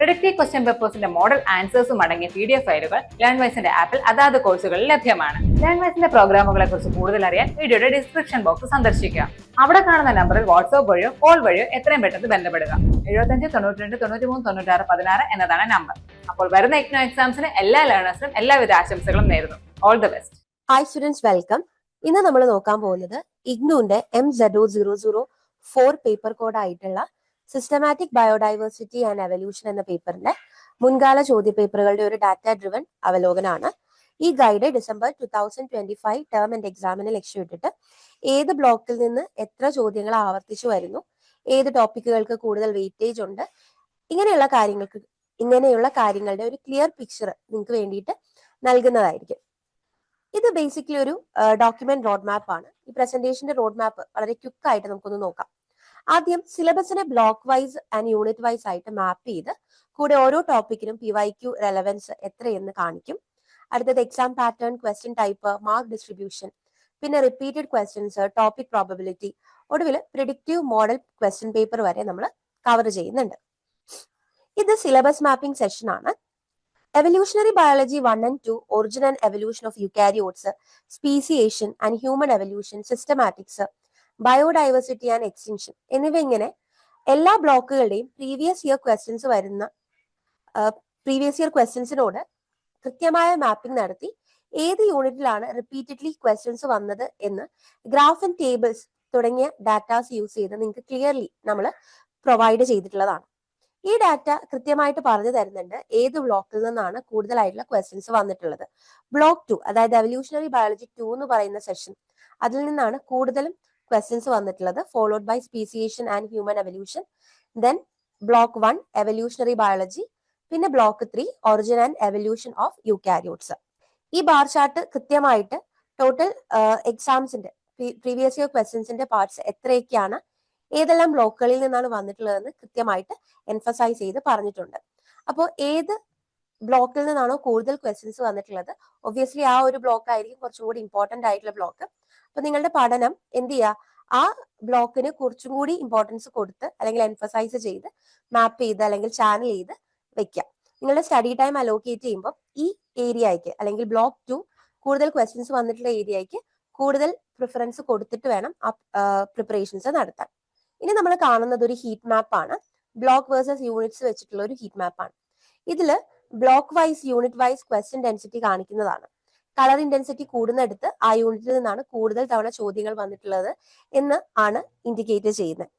Predictive question പേപ്പേഴ്സിന്റെ model ആൻസേഴ്സും അടങ്ങിയ പി ഡി എഫ് ഫയലുകൾ ലേൺവൈസിന്റെ ആപ്പിൽ അതാത് കോഴ്സുകളിൽ ലഭ്യമാണ്. ലേൺവൈസിന്റെ പ്രോഗ്രാമുകളെ കുറിച്ച് കൂടുതൽ അറിയാൻ വീഡിയോയുടെ ഡിസ്ക്രിപ്ഷൻ ബോക്സ് സന്ദർശിക്കുക. അവിടെ കാണുന്ന നമ്പറിൽ വാട്സ്ആപ്പ് വഴിയോ കോൾ വഴിയോ എത്രയും പെട്ടെന്ന് ബന്ധപ്പെടുക. എഴുപത്തഞ്ച് തൊണ്ണൂറ്റി രണ്ട് തൊണ്ണൂറ്റി മൂന്ന് തൊണ്ണൂറ്റാറ് പതിനാറ് എന്നതാണ് നമ്പർ അപ്പോൾ വരുന്ന ഇഗ്നോ എക്സാംസിന് എല്ലാ ലേണേഴ്സിനും എല്ലാവിധ ആശംസകളും നേരുന്നു. All the best hi students welcome ഇന്ന് നമ്മൾ നോക്കാൻ പോകുന്നത് ഇഗ്നുവിന്റെ M Z O zero zero four paper code ആയിട്ടുള്ള സിസ്റ്റമാറ്റിക് ബയോഡൈവേഴ്സിറ്റി ആൻഡ് എവല്യൂഷൻ എന്ന പേപ്പറിന്റെ മുൻകാല ചോദ്യ പേപ്പറുകളുടെ ഒരു ഡാറ്റ ഡ്രിവൻ അവലോകനമാണ് ഈ guide December two thousand twenty five term end എക്സാമിന് ലക്ഷ്യമിട്ടിട്ട് ഏത് ബ്ലോക്കിൽ നിന്ന് എത്ര ചോദ്യങ്ങൾ ആവർത്തിച്ചു വരുന്നു ഏത് ടോപ്പിക്കുകൾക്ക് കൂടുതൽ വെയിറ്റേജ് ഉണ്ട് ഇങ്ങനെയുള്ള കാര്യങ്ങൾക്ക് ഇങ്ങനെയുള്ള കാര്യങ്ങളുടെ ഒരു ക്ലിയർ പിക്ചർ നിങ്ങൾക്ക് വേണ്ടിയിട്ട് നൽകുന്നതായിരിക്കും. ഇത് ബേസിക്കലി ഒരു ഡോക്യുമെന്റ് റോഡ് മാപ്പ് ആണ്. ഈ പ്രസന്റേഷന്റെ റോഡ് മാപ്പ് വളരെ ക്വിക്ക് ആയിട്ട് നമുക്കൊന്ന് നോക്കാം. ആദ്യം സിലബസിനെ block wise and unit wise ആയിട്ട് മാപ്പ് ചെയ്ത് കൂടെ ഓരോ ടോപ്പിക്കിനും പി വൈ ക്യു റെലവൻസ് എത്രയെന്ന് കാണിക്കും. അടുത്തത് exam pattern question type mark distribution പിന്നെ റിപ്പീറ്റഡ് ക്വസ്റ്റ്യൻസ് ടോപ്പിക് പ്രോബബിലിറ്റി ഒടുവിൽ പ്രിഡിക്റ്റീവ് മോഡൽ ക്വസ്റ്റ്യൻ പേപ്പർ വരെ നമ്മൾ കവർ ചെയ്യുന്നുണ്ട്. ഇത് സിലബസ് മാപ്പിംഗ് സെഷൻ ആണ്. Evolutionary biology one and two original evolution of eukaryotes speciation and human evolution systematics biodiversity and extinction എന്നിവ ഇങ്ങനെ എല്ലാ ബ്ലോക്കുകളുടെയും പ്രീവിയസ് ഇയർ ക്വസ്റ്റ്യൻസ് വരുന്ന പ്രീവിയസ് ഇയർ ക്വസ്റ്റ്യൻസിനോട് കൃത്യമായ മാപ്പിംഗ് നടത്തി ഏത് യൂണിറ്റിലാണ് റിപ്പീറ്റഡ്ലി ക്വസ്റ്റ്യൻസ് വന്നത് എന്ന് ഗ്രാഫ് ആൻഡ് ടേബിൾസ് തുടങ്ങിയ ഡാറ്റാസ് യൂസ് ചെയ്ത് നിങ്ങൾക്ക് ക്ലിയർലി നമ്മൾ പ്രൊവൈഡ് ചെയ്തിട്ടുള്ളതാണ്. ഈ ഡാറ്റ കൃത്യമായിട്ട് പറഞ്ഞു തരുന്നുണ്ട് ഏത് ബ്ലോക്കിൽ നിന്നാണ് കൂടുതലായിട്ടുള്ള ക്വസ്റ്റ്യൻസ് വന്നിട്ടുള്ളത്. ബ്ലോക്ക് ടു അതായത് എവല്യൂഷണറി ബയോളജി ടു എന്ന് പറയുന്ന സെഷൻ അതിൽ നിന്നാണ് കൂടുതലും ക്വസ്റ്റ്യൻസ് വന്നിട്ടുള്ളത്. Followed by speciation and human evolution then block one evolutionary biology പിന്നെ block three origin and evolution of eukaryotes ഈ ബാർ ചാർട്ട് കൃത്യമായിട്ട് ടോട്ടൽ എക്സാംസിന്റെ പ്രീവിയസ് ഇയർ ക്വസ്റ്റ്യൻസിന്റെ പാർട്സ് എത്രയൊക്കെയാണ് ഏതെല്ലാം ബ്ലോക്കുകളിൽ നിന്നാണ് വന്നിട്ടുള്ളതെന്ന് കൃത്യമായിട്ട് എൻഫസൈസ് ചെയ്ത് പറഞ്ഞിട്ടുണ്ട്. അപ്പോൾ ഏത് ബ്ലോക്കിൽ നിന്നാണോ കൂടുതൽ ക്വസ്റ്റ്യൻസ് വന്നിട്ടുള്ളത്? ഒബ്വിയസ്ലി ആ ഒരു ബ്ലോക്ക് ആയിരിക്കും കുറച്ചും കൂടി ഇമ്പോർട്ടന്റ് ആയിട്ടുള്ള ബ്ലോക്ക് അപ്പൊ നിങ്ങളുടെ പഠനം എന്ത് ചെയ്യുക ആ ബ്ലോക്കിന് കുറച്ചും കൂടി ഇമ്പോർട്ടൻസ് കൊടുത്ത് അല്ലെങ്കിൽ എൻഫസൈസ് ചെയ്ത് മാപ്പ് ചെയ്ത് അല്ലെങ്കിൽ ചാനൽ ചെയ്ത് വെക്കാം നിങ്ങളുടെ സ്റ്റഡി ടൈം അലോക്കേറ്റ് ചെയ്യുമ്പോൾ ഈ ഏരിയയ്ക്ക് അല്ലെങ്കിൽ ബ്ലോക്ക് ടു കൂടുതൽ ക്വസ്റ്റ്യൻസ് വന്നിട്ടുള്ള ഏരിയയ്ക്ക് കൂടുതൽ പ്രിഫറൻസ് കൊടുത്തിട്ട് വേണം പ്രിപ്പറേഷൻസ് നടത്താൻ. ഇനി നമ്മൾ കാണുന്നത് ഒരു ഹീറ്റ് മാപ്പ് ആണ്. ബ്ലോക്ക് വേഴ്സസ് യൂണിറ്റ്സ് വെച്ചിട്ടുള്ള ഒരു ഹീറ്റ് മാപ്പ് ആണ്. ഇതിൽ block wise unit wise question density കാണിക്കുന്നതാണ്. കളർ ഇന്റൻസിറ്റി കൂടുന്നിടത്ത് ആ യൂണിറ്റിൽ നിന്നാണ് കൂടുതൽ തവണ ചോദ്യങ്ങൾ വന്നിട്ടുള്ളത് എന്ന് ആണ് ഇൻഡിക്കേറ്റ് ചെയ്യുന്നത്.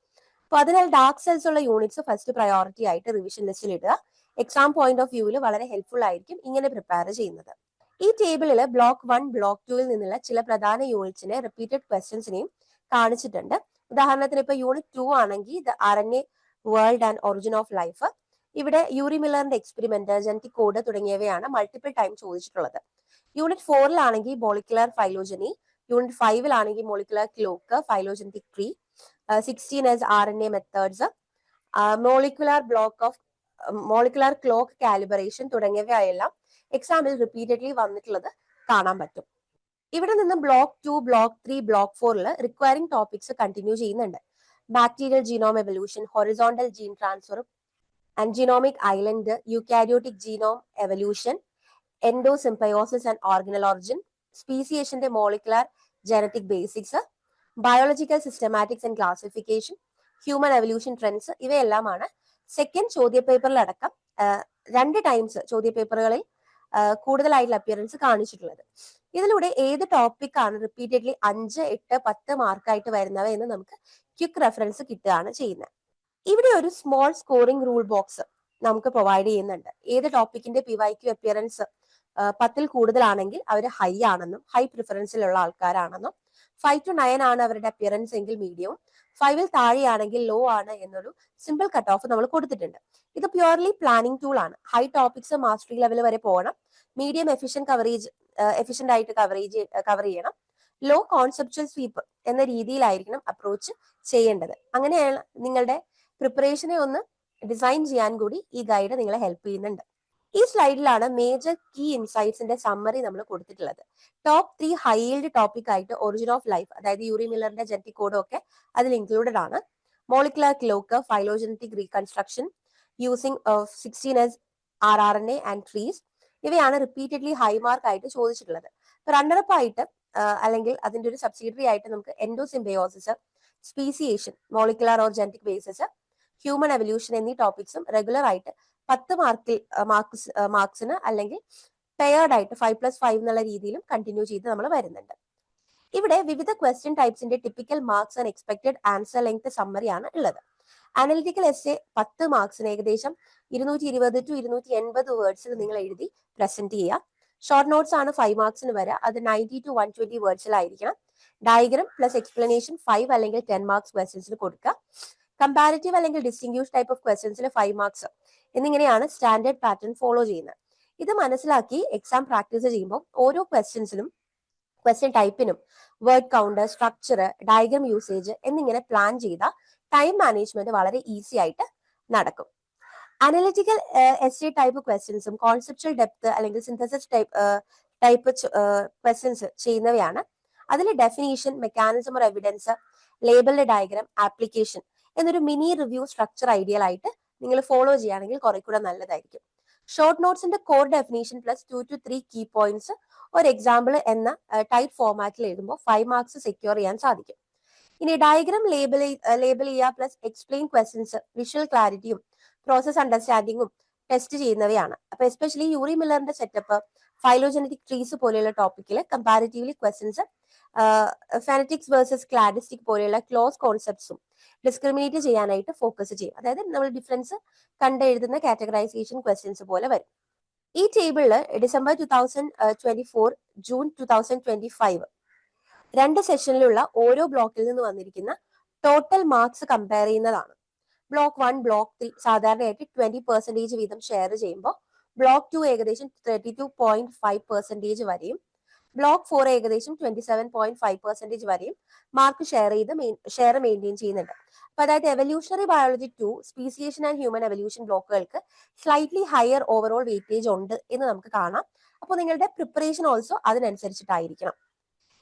അപ്പൊ അതിനാൽ ഡാർക്ക് സെൽസ് ഉള്ള യൂണിറ്റ്സ് ഫസ്റ്റ് പ്രയോറിറ്റി ആയിട്ട് റിവിഷൻ ലിസ്റ്റിൽ ഇടുക. എക്സാം പോയിന്റ് ഓഫ് വ്യൂവിൽ വളരെ ഹെൽപ്ഫുൾ ആയിരിക്കും ഇങ്ങനെ പ്രിപ്പയർ ചെയ്യുന്നത്. ഈ ടേബിളിൽ ബ്ലോക്ക് വൺ ബ്ലോക്ക് ടുവിൽ നിന്നുള്ള ചില പ്രധാന യൂണിറ്റ്സിനെ റിപ്പീറ്റഡ് ക്വസ്റ്റ്യൻസിനെയും കാണിച്ചിട്ടുണ്ട്. ഉദാഹരണത്തിന് ഇപ്പൊ യൂണിറ്റ് ടു ആണെങ്കിൽ the R N A world and origin of life ഇവിടെ യൂറി മില്ലറിന്റെ എക്സ്പെരിമെന്റ് ജനറ്റിക് കോഡ് തുടങ്ങിയവയാണ് മൾട്ടിപ്പിൾ ടൈം ചോദിച്ചിട്ടുള്ളത്. യൂണിറ്റ് ഫോറിലാണെങ്കിൽ molecular phylogeny unit ഫൈവിലാണെങ്കിൽ molecular clock phylogenetic tree sixteen S R N A methods molecular block of molecular clock calibration തുടങ്ങിയവയെല്ലാം എക്സാമിൽ repeatedly വന്നിട്ടുള്ളത് കാണാൻ പറ്റും. ഇവിടെ നിന്ന് block two block three block ഫോറിൽ റിക്വയറിംഗ് ടോപ്പിക്സ് കണ്ടിന്യൂ ചെയ്യുന്നുണ്ട്. Bacterial genome evolution horizontal gene transfer and genomic island eukaryotic genome evolution endosymbiosis and organelle origin സ്പീസിയേഷന്റെ molecular genetic basics biological systematics and classification human evolution trends ഇവയെല്ലാമാണ്. Second ചോദ്യ പേപ്പറിലടക്കം രണ്ട് times ചോദ്യ പേപ്പറുകളിൽ കൂടുതലായിട്ടുള്ള appearance കാണിച്ചിട്ടുള്ളത്. ഇതിലൂടെ ഏത് topic ആണ് റിപ്പീറ്റഡ്ലി അഞ്ച് എട്ട് പത്ത് മാർക്കായിട്ട് വരുന്നവ എന്ന് നമുക്ക് ക്വിക്ക് റെഫറൻസ് കിട്ടുകയാണ് ചെയ്യുന്നത്. ഇവിടെ ഒരു സ്മോൾ സ്കോറിംഗ് റൂൾ ബോക്സ് നമുക്ക് പ്രൊവൈഡ് ചെയ്യുന്നുണ്ട്. ഏത് ടോപ്പിക്കിന്റെ പി വൈ ക്യു അപ്പിയറൻസ് പത്തിൽ കൂടുതലാണെങ്കിൽ അവർ ഹൈ ആണെന്നും ഹൈ പ്രിഫറൻസിലുള്ള ആൾക്കാരാണെന്നും ഫൈവ് ടു നയൻ ആണ് അവരുടെ അപ്പിയറൻസ് എങ്കിൽ മീഡിയവും ഫൈവിൽ താഴെയാണെങ്കിൽ ലോ ആണ് എന്നൊരു സിമ്പിൾ കട്ട് ഓഫ് നമ്മൾ കൊടുത്തിട്ടുണ്ട്. ഇത് പ്യുവർലി പ്ലാനിംഗ് ടൂൾ ആണ്. ഹൈ ടോപ്പിക്സ് മാസ്റ്ററി ലെവൽ വരെ പോകണം. മീഡിയം എഫിഷ്യൻ കവറേജ് എഫിഷ്യന്റ് ആയിട്ട് കവറേജ് കവർ ചെയ്യണം. ലോ കോൺസെപ്ച്വൽ സ്വീപ്പ് എന്ന രീതിയിലായിരിക്കണം അപ്രോച്ച് ചെയ്യേണ്ടത്. അങ്ങനെയാണ് നിങ്ങളുടെ പ്രിപ്പറേഷനെ ഒന്ന് ഡിസൈൻ ചെയ്യാൻ കൂടി ഈ ഗൈഡ് നിങ്ങളെ ഹെൽപ്പ് ചെയ്യുന്നുണ്ട്. ഈ സ്ലൈഡിലാണ് മേജർ കീ ഇൻസൈറ്റ്സിന്റെ സമ്മറി നമ്മൾ കൊടുത്തിട്ടുള്ളത്. ടോപ്പ് ത്രീ ഹൈൽഡ് ടോപ്പിക് ആയിട്ട് ഒറിജിൻ ഓഫ് ലൈഫ് അതായത് യൂറി മില്ലറിന്റെ ജനറ്റിക് കോഡും ഒക്കെ അതിൽ ഇൻക്ലൂഡഡ് ആണ്. Molecular clock phylogenetic reconstruction using sixteen S R R N A and trees ഇവയാണ് റിപ്പീറ്റഡ്ലി ഹൈ മാർക്ക് ആയിട്ട് ചോദിച്ചിട്ടുള്ളത്. റണ്ണറപ്പ് ആയിട്ട് അല്ലെങ്കിൽ അതിന്റെ ഒരു സബ്സിഡറി ആയിട്ട് നമുക്ക് endosymbiosis speciation molecular or genetic basis human evolution എന്നീ ടോപ്പിക്സും റെഗുലർ ആയിട്ട് പത്ത് മാർക്കിൽ മാർക്സ് മാർക്സിന് അല്ലെങ്കിൽ പെയർഡ് ആയിട്ട് ഫൈവ് പ്ലസ് ഫൈവ് എന്നുള്ള രീതിയിലും കണ്ടിന്യൂ ചെയ്ത് നമ്മൾ വരുന്നുണ്ട്. ഇവിടെ വിവിധ question ടൈപ്സിന്റെ typical marks and expected answer length സമ്മറിയാണ് ഉള്ളത്. അനലിറ്റിക്കൽ എസ് എ പത്ത് മാർക്സിന് ഏകദേശം ഇരുന്നൂറ്റി ഇരുപത് ടു ഇരുന്നൂറ്റി എൺപത് വേർഡ്സിൽ നിങ്ങൾ എഴുതി പ്രസന്റ് ചെയ്യുക. ഷോർട്ട് നോട്ട്സ് ആണ് ഫൈവ് മാർക്സിന് വരെ. അത് നയന്റി ടു വൺ ട്വന്റി വേർഡ്സിലായിരിക്കണം ഡയഗ്രം പ്ലസ് എക്സ്പ്ലനേഷൻ ഫൈവ് അല്ലെങ്കിൽ ടെൻ മാർക്സ് ക്വസ്റ്റ്യൻസിന് കൊടുക്കുക. കമ്പാരിറ്റീവ് അല്ലെങ്കിൽ ഡിസ്റ്റിങ്യൂഷ് ടൈപ്പ് ഓഫ് ക്വസ്റ്റ്യൻസിൽ ഫൈവ് മാർക്സ് എന്നിങ്ങനെയാണ് സ്റ്റാൻഡേർഡ് പാറ്റേൺ ഫോളോ ചെയ്യുന്നത്. ഇത് മനസ്സിലാക്കി എക്സാം പ്രാക്ടീസ് ചെയ്യുമ്പോൾ ഓരോ ക്വസ്റ്റ്യൻസിനും question ടൈപ്പിനും word count structure diagram usage എന്നിങ്ങനെ പ്ലാൻ ചെയ്ത ടൈം മാനേജ്മെന്റ് വളരെ ഈസി ആയിട്ട് നടക്കും. അനലിറ്റിക്കൽ എസ് ടൈപ്പ് ക്വസ്റ്റ്യൻസും കോൺസെപ്ച്വൽ ഡെപ്ത് അല്ലെങ്കിൽ സിന്തസിസ് ടൈപ്പ് ടൈപ്പ് ക്വസ്റ്റ്യൻസ് ചെയ്യുന്നവയാണ്. അതിൽ ഡെഫിനീഷൻ മെക്കാനിസം ഓർ എവിഡൻസ് ലേബലിന്റെ ഡയഗ്രാം ആപ്ലിക്കേഷൻ എന്നൊരു മിനി റിവ്യൂ സ്ട്രക്ചർ ഐഡിയൽ ആയിട്ട് നിങ്ങൾ ഫോളോ ചെയ്യുകയാണെങ്കിൽ കുറെ കൂടെ നല്ലതായിരിക്കും short നോട്ട്സിന്റെ core definition plus two to three key points ഒരു എക്സാമ്പിൾ എന്ന ടൈപ്പ് ഫോർമാറ്റിൽ എഴുതുമ്പോൾ ഫൈവ് മാർക്സ് സെക്യൂർ ചെയ്യാൻ സാധിക്കും. ഇനി ഡയഗ്രാം ലേബൽ ലേബൽ ചെയ്യുക പ്ലസ് എക്സ്പ്ലെയിൻ ക്വസ്റ്റ്യൻസ് വിഷ്വൽ ക്ലാരിറ്റിയും പ്രോസസ് അണ്ടർസ്റ്റാൻഡിങ്ങും ടെസ്റ്റ് ചെയ്യുന്നവയാണ്. അപ്പൊ എസ്പെഷ്യലി യൂറി മില്ലറിന്റെ സെറ്റപ്പ് ഫൈലോജനറ്റിക് ട്രീസ് പോലെയുള്ള ടോപ്പിക്കിൽ comparatively questions phenetics versus cladistic പോലെയുള്ള ക്ലോസ് കോൺസെപ്റ്റ്സും ഡിസ്ക്രിമിനേറ്റ് ചെയ്യാനായിട്ട് ഫോക്കസ് ചെയ്യും. അതായത് നമ്മൾ ഡിഫറൻസ് കണ്ടെഴുതുന്ന കാറ്റഗറൈസേഷൻ ക്വസ്റ്റ്യൻസ് പോലെ വരും. ഈ ടേബിളിൽ December two thousand twenty four June two thousand twenty five രണ്ട് സെഷനിലുള്ള ഓരോ ബ്ലോക്കിൽ നിന്ന് വന്നിരിക്കുന്ന ടോട്ടൽ മാർക്സ് കമ്പയർ ചെയ്യുന്നതാണ്. ബ്ലോക്ക് വൺ ബ്ലോക്ക് ത്രീ സാധാരണയായിട്ട് ട്വന്റി പെർസെന്റേജ് വീതം ഷെയർ ചെയ്യുമ്പോൾ ബ്ലോക്ക് ടു ഏകദേശം thirty two point five percentage വരെയും ബ്ലോക്ക് ഫോർ ഏകദേശം twenty seven point five percentage വരെയും മാർക്ക് ഷെയർ ചെയ്ത് ഷെയർ മെയിന്റെയിൻ ചെയ്യുന്നുണ്ട്. അപ്പൊ അതായത് evolutionary biology two speciation and human evolution ബ്ലോക്കുകൾക്ക് slightly higher overall weightage ഉണ്ട് എന്ന് നമുക്ക് കാണാം. അപ്പോൾ നിങ്ങളുടെ പ്രിപ്പറേഷൻ ഓൾസോ അതിനനുസരിച്ചിട്ടായിരിക്കണം.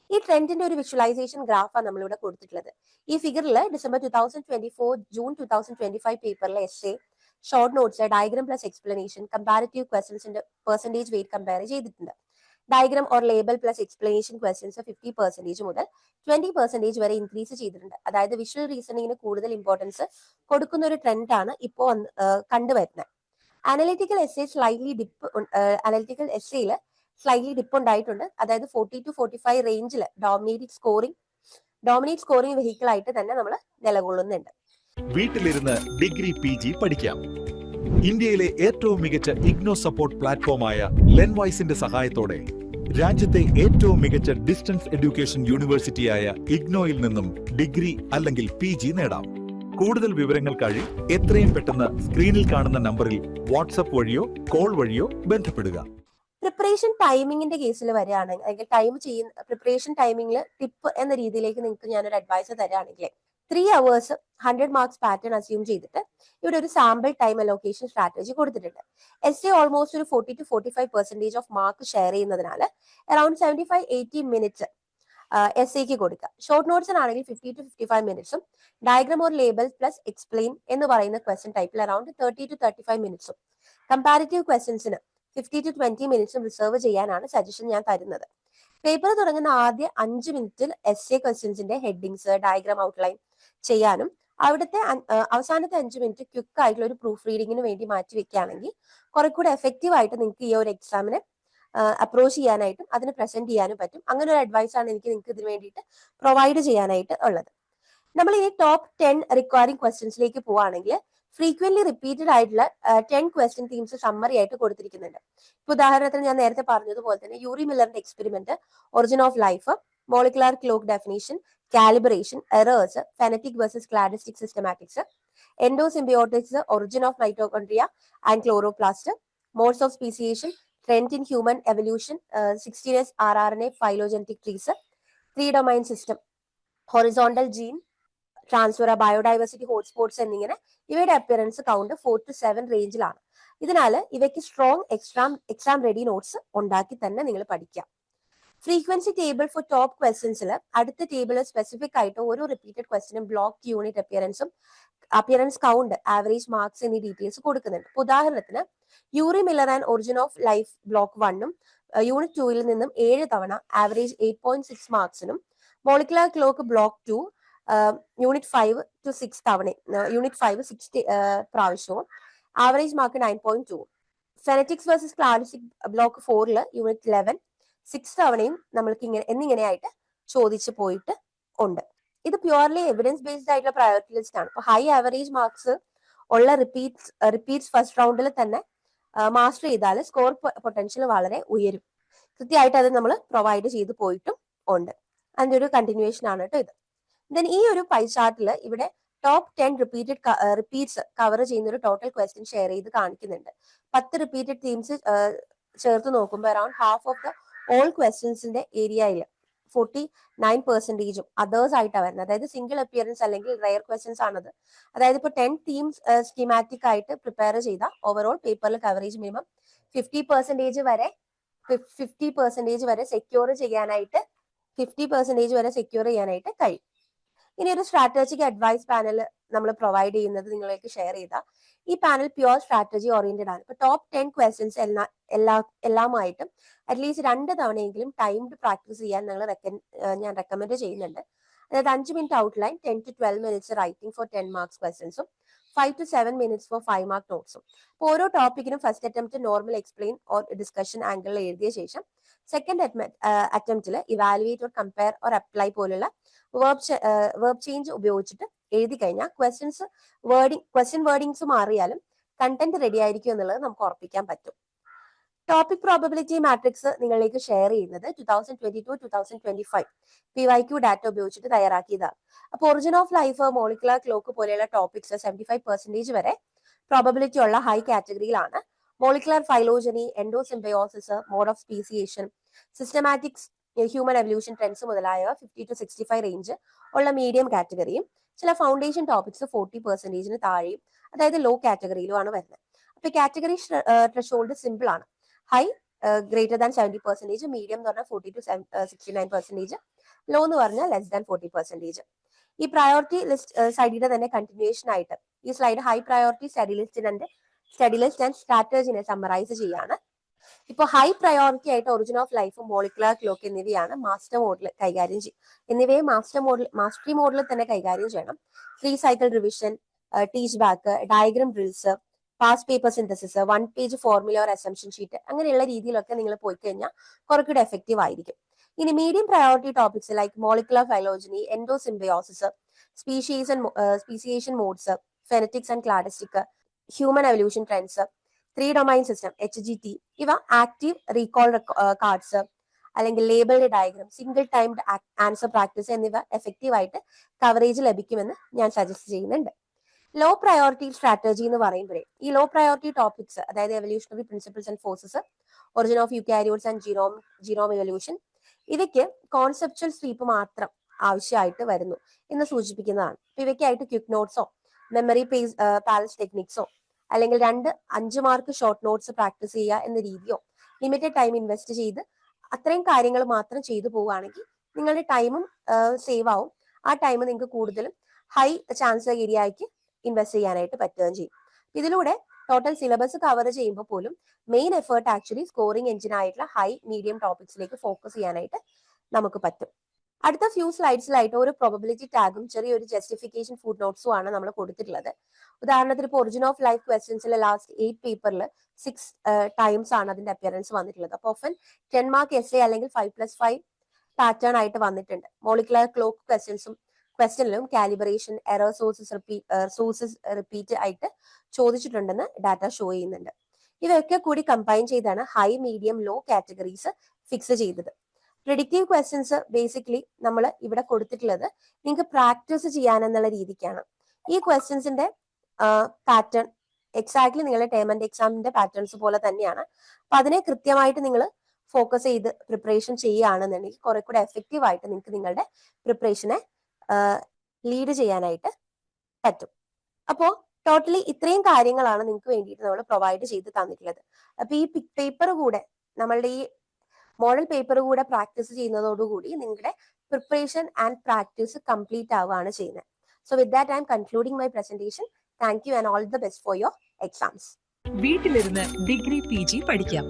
ഈ ട്രെൻഡിന്റെ ഒരു വിഷ്വലൈസേഷൻ ഗ്രാഫാണ് നമ്മളിവിടെ കൊടുത്തിട്ടുള്ളത്. ഈ ഫിഗറിൽ December two thousand twenty four June two thousand twenty five പേപ്പറിലെ essay short notes diagram plus explanation comparative ക്വസ്റ്റൻസിന്റെ percentage weight compare ചെയ്തിട്ടുണ്ട്. Diagram or label plus explanation questions fifty percentage മുതൽ twenty percentage വരെ increase ചെയ്തിട്ടുണ്ട്. അതായത് visual റീസണിങ്ങിന് കൂടുതൽ importance കൊടുക്കുന്ന ഒരു trend ആണ് ഇപ്പോൾ കണ്ടുവരുന്നത് analytical essay slightly dip analytical S എയിൽ സ്ലൈറ്റ്ലി ഡിപ്പ് ഉണ്ടായിട്ടുണ്ട്. അതായത് ഫോർട്ടി ടു ഫോർട്ടി ഫൈവ് റേഞ്ചിൽ dominate scoring dominate scoring vehicle ആയിട്ട് തന്നെ നമ്മൾ നിലകൊള്ളുന്നുണ്ട്. വീട്ടിലിരുന്ന് ഡിഗ്രി പി ജി പഠിക്കാം. ഇന്ത്യയിലെ ഏറ്റവും മികച്ച ഇഗ്നോ സപ്പോർട്ട് പ്ലാറ്റ്ഫോമായ ലെൻവൈസിന്റെ സഹായത്തോടെ രാജ്യത്തെ ഏറ്റവും മികച്ച ഡിസ്റ്റൻസ് എഡ്യൂക്കേഷൻ യൂണിവേഴ്സിറ്റിയായ ഇഗ്നോയിൽ നിന്നും ഡിഗ്രി അല്ലെങ്കിൽ പി ജി നേടാം. കൂടുതൽ വിവരങ്ങൾക്കായി എത്രയും പെട്ടെന്ന് സ്ക്രീനിൽ കാണുന്ന നമ്പറിൽ വാട്സപ്പ് വഴിയോ കോൾ വഴിയോ ബന്ധപ്പെടുക. പ്രിപ്പറേഷൻ ടൈമിങ്ങിന്റെ കേസിൽ വരികയാണെങ്കിൽ അല്ലെങ്കിൽ ടൈം ചെയ്യുന്ന പ്രിപ്പറേഷൻ ടൈമിങ്ങിൽ ടിപ്പ് എന്ന രീതിയിലേക്ക് നിങ്ങൾക്ക് ഞാനൊരു advice തരാണെങ്കിൽ three hours hundred marks pattern assume ചെയ്തിട്ട് ഇവിടെ ഒരു സാമ്പിൾ ടൈം അലോക്കേഷൻ സ്ട്രാറ്റജി കൊടുത്തിട്ടുണ്ട്. എസ് എ ഓൾമോസ്റ്റ് ഒരു forty to forty five percentage of mark share ചെയ്യുന്നതിനാൽ around seventy five eighty minutes S എക്ക് കൊടുക്കുക. ഷോർട്ട് നോട്ട്സിനാണെങ്കിൽ fifty to fifty five മിനിറ്റ്സും diagram or label plus explain എന്ന് പറയുന്ന question ടൈപ്പിൽ around thirty to thirty five മിനിറ്റ്സും comparative ക്വസ്റ്റൻസിന് fifty to twenty മിനിറ്റ്സും reserve ചെയ്യാനാണ് സജഷൻ ഞാൻ തരുന്നത്. പേപ്പർ തുടങ്ങുന്ന ആദ്യ അഞ്ച് മിനിറ്റിൽ എസ് എ ക്വസ്റ്റ്യൻസിന്റെ ഹെഡിങ്സ് ഡയഗ്രാം ഔട്ട്ലൈൻ ചെയ്യാനും അവിടുത്തെ അവസാനത്തെ അഞ്ച് മിനിറ്റ് ക്വിക്ക് ആയിട്ടുള്ള ഒരു പ്രൂഫ് റീഡിങ്ങിന് വേണ്ടി മാറ്റി വെക്കുകയാണെങ്കിൽ കുറെ കൂടെ എഫക്റ്റീവ് ആയിട്ട് നിങ്ങൾക്ക് ഈ ഒരു എക്സാമിനെ അപ്രോച്ച് ചെയ്യാനായിട്ടും അതിന് പ്രസന്റ് ചെയ്യാനും പറ്റും. അങ്ങനെ ഒരു അഡ്വൈസ് ആണ് എനിക്ക് നിങ്ങൾക്ക് ഇതിന് വേണ്ടിയിട്ട് പ്രൊവൈഡ് ചെയ്യാനായിട്ട് ഉള്ളത്. നമ്മൾ ഇനി ടോപ്പ് ടെൻ റിക്വയറിംഗ് ക്വസ്റ്റ്യൻസിലേക്ക് പോവുകയാണെങ്കിൽ ഫ്രീക്വന്റ്ലി റിപ്പീറ്റഡ് ആയിട്ടുള്ള ടെൻ ക്വസ്റ്റ്യൻ തീംസ് സമ്മറി ആയിട്ട് കൊടുത്തിരിക്കുന്നുണ്ട്. ഇപ്പൊ ഉദാഹരണത്തിന് ഞാൻ നേരത്തെ പറഞ്ഞതുപോലെ തന്നെ Urey മില്ലറിന്റെ experiment origin of life molecular clock definition calibration errors phenetic versus cladistic systematics endosymbiotics origin of mitochondria and chloroplast modes of speciation trend in human evolution sixteen S R R N A phylogenetic trees three domain system horizontal gene transfer biodiversity hotspots എന്നിങ്ങനെ ഇവയുടെ appearance count four to seven റേഞ്ചിലാണ് ഇതിനാൽ ഇവയ്ക്ക് strong exam exam ready notes ഉണ്ടാക്കി തന്നെ നിങ്ങൾ പഠിക്കാം. Frequency table for top ക്വസ്റ്റ്യൻസിൽ അടുത്ത ടേബിളിൽ സ്പെസിഫിക് ആയിട്ട് ഓരോ റിപ്പീറ്റഡ് ക്വസ്റ്റിനും ബ്ലോക്ക് യൂണിറ്റ് അപ്പിയറൻസും അപ്പിയറൻസ് കൗണ്ട് ആവറേജ് മാർക്സ് എന്നീ ഡീറ്റെയിൽസ് കൊടുക്കുന്നുണ്ട്. ഉദാഹരണത്തിന് Urey Miller and origin of life block വണ്ണും യൂണിറ്റ് ടൂവിൽ നിന്നും ഏഴ് തവണ average eight point six മാർക്സിനും molecular clock block two unit five to six തവണ യൂണിറ്റ് ഫൈവ് സിക്സ്റ്റി പ്രാവശ്യവും. Average mark nine point two phenetics versus classic block ഫോറിൽ unit eleven six തവണയും നമ്മൾക്ക് ഇങ്ങനെ എന്നിങ്ങനെയായിട്ട് ചോദിച്ചു പോയിട്ട് ഉണ്ട്. ഇത് പ്യുവർലി എവിഡൻസ് ബേസ്ഡ് ആയിട്ടുള്ള പ്രയോറിറ്റി ലിസ്റ്റ് ആണ്. ഹൈ ആവറേജ് മാർക്സ് ഉള്ള റിപ്പീറ്റ്സ് റിപ്പീറ്റ്സ് ഫസ്റ്റ് റൗണ്ടിൽ തന്നെ മാസ്റ്റർ ചെയ്താൽ സ്കോർ പൊട്ടൻഷ്യൽ വളരെ ഉയരും. കൃത്യമായിട്ട് അത് നമ്മൾ പ്രൊവൈഡ് ചെയ്ത് പോയിട്ടും ഉണ്ട്. അതിന്റെ ഒരു കണ്ടിന്യൂവേഷൻ ആണ് കേട്ടോ ഇത്. ദെൻ ഈ ഒരു പൈ ചാർട്ടിൽ ഇവിടെ top ten repeated repeats cover ചെയ്യുന്ന ഒരു ടോട്ടൽ ക്വസ്റ്റ്യൻ ഷെയർ ചെയ്ത് കാണിക്കുന്നുണ്ട്. പത്ത് റിപ്പീറ്റഡ് തീംസ് ചേർത്ത് നോക്കുമ്പോൾ around half of the all ക്വസ്റ്റ്യൻസിന്റെ ഏരിയയിൽ ഫോർട്ടി നയൻ പെർസെന്റേജും അതേഴ്സ് ആയിട്ടാണ് വരുന്നത്. അതായത് സിംഗിൾ അപ്പിയറൻസ് അല്ലെങ്കിൽ റയർ ക്വസ്റ്റ്യൻസ് ആണത്. അതായത് ഇപ്പോൾ ടെൻ തീംസ് സ്കീമാറ്റിക് ആയിട്ട് പ്രിപ്പയർ ചെയ്ത ഓവറോൾ പേപ്പറിൽ കവറേജ് മിനിമം ഫിഫ്റ്റി പെർസെന്റേജ് വരെ ഫിഫ്റ്റി പെർസെന്റേജ് വരെ സെക്യൂർ ചെയ്യാനായിട്ട് ഫിഫ്റ്റി പെർസെന്റേജ് വരെ സെക്യൂർ ചെയ്യാനായിട്ട് കഴിയും. ഇനി ഒരു സ്ട്രാറ്റജിക് അഡ്വൈസ് പാനൽ നമ്മൾ പ്രൊവൈഡ് ചെയ്യുന്നത് നിങ്ങൾക്ക് ഷെയർ ചെയ്ത. ഈ പാനൽ പ്യുവർ സ്ട്രാറ്റജി ഓറിയന്റഡ് ആണ്. ഇപ്പൊ ടോപ്പ് ടെൻ ക്വസ്റ്റ്യൻസ് എല്ലാ എല്ലാ എല്ലാമായിട്ടും അറ്റ്ലീസ്റ്റ് രണ്ട് തവണയെങ്കിലും ടൈംഡ് പ്രാക്ടീസ് ചെയ്യാൻ നിങ്ങൾ ഞാൻ റെക്കമെൻഡ് ചെയ്യുന്നുണ്ട്. അതായത് അഞ്ച് minute outline ten to twelve minutes writing for ten marks ക്വസ്റ്റ്യൻസും five to seven minutes for five mark നോട്ട്സും അപ്പോൾ ഓരോ ടോപ്പിക്കിനും first attempt normal explain or discussion ആംഗിളിൽ എഴുതിയ ശേഷം second അറ്റംപ്റ്റിൽ evaluate or compare or apply പോലുള്ള വേർബ് വേർബ് ചേഞ്ച് ഉപയോഗിച്ചിട്ട് എഴുതി കഴിഞ്ഞാൽ ക്വസ്റ്റ്യൻസ് വേർഡിങ് ക്വസ്റ്റ്യൻ വേർഡിങ്സ് മാറിയാലും കണ്ടന്റ് റെഡി ആയിരിക്കും എന്നുള്ളത് നമുക്ക് ഉറപ്പിക്കാൻ പറ്റും. ടോപ്പിക് പ്രോബബിലിറ്റി മാട്രിക്സ് നിങ്ങളിലേക്ക് ഷെയർ ചെയ്യുന്നത് two thousand twenty two to thousand twenty five P Y Q data ഉപയോഗിച്ചിട്ട് തയ്യാറാക്കിയതാണ് അപ്പോൾ origin of life molecular clock പോലെയുള്ള ടോപ്പിക്സ് സെവന്റി ഫൈവ് പെർസെന്റേജ് വരെ പ്രോബബിലിറ്റി ഉള്ള high കാറ്റഗറിയിലാണ് molecular phylogeny endosymbiosis mode of speciation systematics human evolution trends മുതലായവ fifty to sixty five range ഉള്ള medium കാറ്റഗറിയും ചില ഫൗണ്ടേഷൻ ടോപ്പിക്സ് ഫോർട്ടി പെർസെന്റേജിന് താഴെയും അതായത് ലോ കാറ്റഗറിയിലുമാണ് വരുന്നത്. അപ്പൊ കാറ്റഗറി ത്രഷോൾഡ് സിമ്പിൾ ആണ്. High greater than seventy percentage medium എന്ന് പറഞ്ഞാൽ forty to sixty nine percentage low എന്ന് പറഞ്ഞാൽ ലെസ് ദാൻ ഫോർട്ടി പെർസെന്റേജ് ഈ പ്രയോറിറ്റി ലിസ്റ്റ് സ്റ്റഡിയുടെ തന്നെ കണ്ടിന്യൂഷൻ ആയിട്ട് ഈ സ്ലൈഡ് ഹൈ പ്രയോറിറ്റി സ്റ്റഡി ലിസ്റ്റിന്റെ സ്റ്റഡി ലിസ്റ്റ് ആൻഡ് സ്ട്രാറ്റജിനെ സമ്മറൈസ് ചെയ്യാണ്. ഇപ്പൊ ഹൈ പ്രയോറിറ്റി ആയിട്ട് origin of life molecular clock എന്നിവയാണ് മാസ്റ്റർ മോഡിൽ കൈകാര്യം ചെയ്യും എന്നിവയെ മാസ്റ്റർ മോഡിൽ മാസ്റ്ററി മോഡിൽ തന്നെ കൈകാര്യം ചെയ്യണം. Three cycle revision teach back diagram drills past paper synthesis one page formula or assumption sheet അങ്ങനെയുള്ള രീതിയിലൊക്കെ നിങ്ങൾ പോയി കഴിഞ്ഞാൽ കുറച്ചുകൂടി എഫക്റ്റീവ് ആയിരിക്കും. ഇനി medium priority topics like molecular phylogeny endosymbiosis species and speciation modes phenetics and cladistic human evolution trends three domain system H G T ഇവ active recall cards അല്ലെങ്കിൽ labelled diagram single timed answer practice എന്നിവ effective ആയിട്ട് coverage ലഭിക്കുമെന്ന് ഞാൻ suggest ചെയ്യുന്നുണ്ട്. Low priority strategy എന്ന് പറയുമ്പോഴേ ഈ ലോ പ്രയോറിറ്റി ടോപ്പിക്സ് അതായത് evolutionary principles and forces origin of eukaryotes and genome genome evolution ഇവയ്ക്ക് കോൺസെപ്ച്വൽ സ്വീപ്പ് മാത്രം ആവശ്യമായിട്ട് വരുന്നു എന്ന് സൂചിപ്പിക്കുന്നതാണ്. ഇവയ്ക്കായിട്ട് ക്വിക്ക് നോട്ട്സോ മെമ്മറി പേസ് പാലസ് ടെക്നിക്സോ അല്ലെങ്കിൽ രണ്ട് അഞ്ച് മാർക്ക് ഷോർട്ട് നോട്ട്സ് പ്രാക്ടീസ് ചെയ്യുക എന്ന രീതിയോ ലിമിറ്റഡ് ടൈം ഇൻവെസ്റ്റ് ചെയ്ത് അത്രയും കാര്യങ്ങൾ മാത്രം ചെയ്തു പോവുകയാണെങ്കിൽ നിങ്ങളുടെ ടൈമും സേവ് ആവും. ആ ടൈം നിങ്ങൾക്ക് കൂടുതലും ഹൈ ചാൻസ് ഏരിയയ്ക്ക് ഇൻവെസ്റ്റ് ചെയ്യാനായിട്ട് പറ്റുകയും ചെയ്യും. ഇതിലൂടെ ടോട്ടൽ സിലബസ് കവർ ചെയ്യുമ്പോൾ പോലും main effort actually scoring engine ആയിട്ടുള്ള ഹൈ മീഡിയം ടോപ്പിക്സിലേക്ക് ഫോക്കസ് ചെയ്യാനായിട്ട് നമുക്ക് പറ്റും. അടുത്ത ഫ്യൂ സ്ലൈഡ്സിലായിട്ട് ഒരു പ്രോബബിലിറ്റി ടാഗും ചെറിയൊരു ജസ്റ്റിഫിക്കേഷൻ ഫുഡ് നോട്ട്സും ആണ് നമ്മൾ കൊടുത്തിട്ടുള്ളത്. ഉദാഹരണത്തിന് ഇപ്പോൾ ഒറിജിൻ ഓഫ് ലൈഫ് ക്വസ്റ്റ്യൻസിലെ ലാസ്റ്റ് എയ്റ്റ് പേപ്പറിൽ സിക്സ് ടൈംസ് ആണ് അതിന്റെ അപ്പിയറൻസ് വന്നിട്ടുള്ളത്. അപ്പോൾ often ten mark S A അല്ലെങ്കിൽ ഫൈവ് പ്ലസ് ഫൈവ് പാറ്റേൺ ആയിട്ട് വന്നിട്ടുണ്ട്. മോളിക്കുലർ ക്ലോക്ക് ക്വസ്റ്റ്യൻസും ക്വസ്റ്റ്യനിലും calibration error sources repeat sources repeat ആയിട്ട് ചോദിച്ചിട്ടുണ്ടെന്ന് ഡാറ്റ ഷോ ചെയ്യുന്നുണ്ട്. ഇവയൊക്കെ കൂടി കമ്പൈൻ ചെയ്താണ് high medium low categories fix ചെയ്തത്. പ്രിഡിക്റ്റീവ് ക്വസ്റ്റ്യൻസ് ബേസിക്കലി നമ്മൾ ഇവിടെ കൊടുത്തിട്ടുള്ളത് നിങ്ങൾക്ക് പ്രാക്ടീസ് ചെയ്യാനെന്നുള്ള രീതിക്കാണ്. ഈ ക്വസ്റ്റ്യൻസിന്റെ പാറ്റേൺ എക്സാക്ട്ലി നിങ്ങളുടെ ടേം ആൻഡ് എക്സാമിന്റെ പാറ്റേൺസ് പോലെ തന്നെയാണ്. അപ്പൊ അതിനെ കൃത്യമായിട്ട് നിങ്ങൾ ഫോക്കസ് ചെയ്ത് പ്രിപ്പറേഷൻ ചെയ്യുകയാണെന്നുണ്ടെങ്കിൽ കുറെ കൂടെ എഫക്റ്റീവ് ആയിട്ട് നിങ്ങൾക്ക് നിങ്ങളുടെ പ്രിപ്പറേഷനെ ലീഡ് ചെയ്യാനായിട്ട് പറ്റും. അപ്പോൾ ടോട്ടലി ഇത്രയും കാര്യങ്ങളാണ് നിങ്ങൾക്ക് വേണ്ടിയിട്ട് നമ്മൾ പ്രൊവൈഡ് ചെയ്ത് തന്നിട്ടുള്ളത്. അപ്പൊ ഈ പേപ്പർ കൂടെ നമ്മളുടെ ഈ മോഡൽ പേപ്പർ കൂടെ പ്രാക്ടീസ് ചെയ്യുന്നതോടുകൂടി നിങ്ങളുടെ പ്രിപ്പറേഷൻ ആൻഡ് പ്രാക്ടീസ് കംപ്ലീറ്റ് ആവുകയാണ് ചെയ്യുന്നത്. So with that I'm concluding my presentation thank you and all the best for your exams വീട്ടിലിരുന്ന് ഡിഗ്രി പി ജി പഠിക്കാം.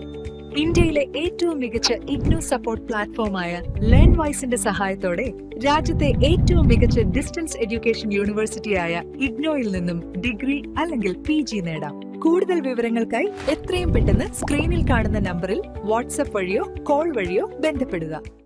ഇന്ത്യയിലെ ഏറ്റവും മികച്ച ഇഗ്നോ സപ്പോർട്ട് പ്ലാറ്റ്ഫോമായ ലേൺ വൈസിന്റെ സഹായത്തോടെ രാജ്യത്തെ ഏറ്റവും മികച്ച ഡിസ്റ്റൻസ് എഡ്യൂക്കേഷൻ യൂണിവേഴ്സിറ്റിയായ ഇഗ്നോയിൽ നിന്നും ഡിഗ്രി അല്ലെങ്കിൽ പി നേടാം. കൂടുതൽ വിവരങ്ങൾക്കായി എത്രയും പെട്ടെന്ന് സ്ക്രീനിൽ കാണുന്ന നമ്പറിൽ വാട്സപ്പ് വഴിയോ കോൾ വഴിയോ ബന്ധപ്പെടുക.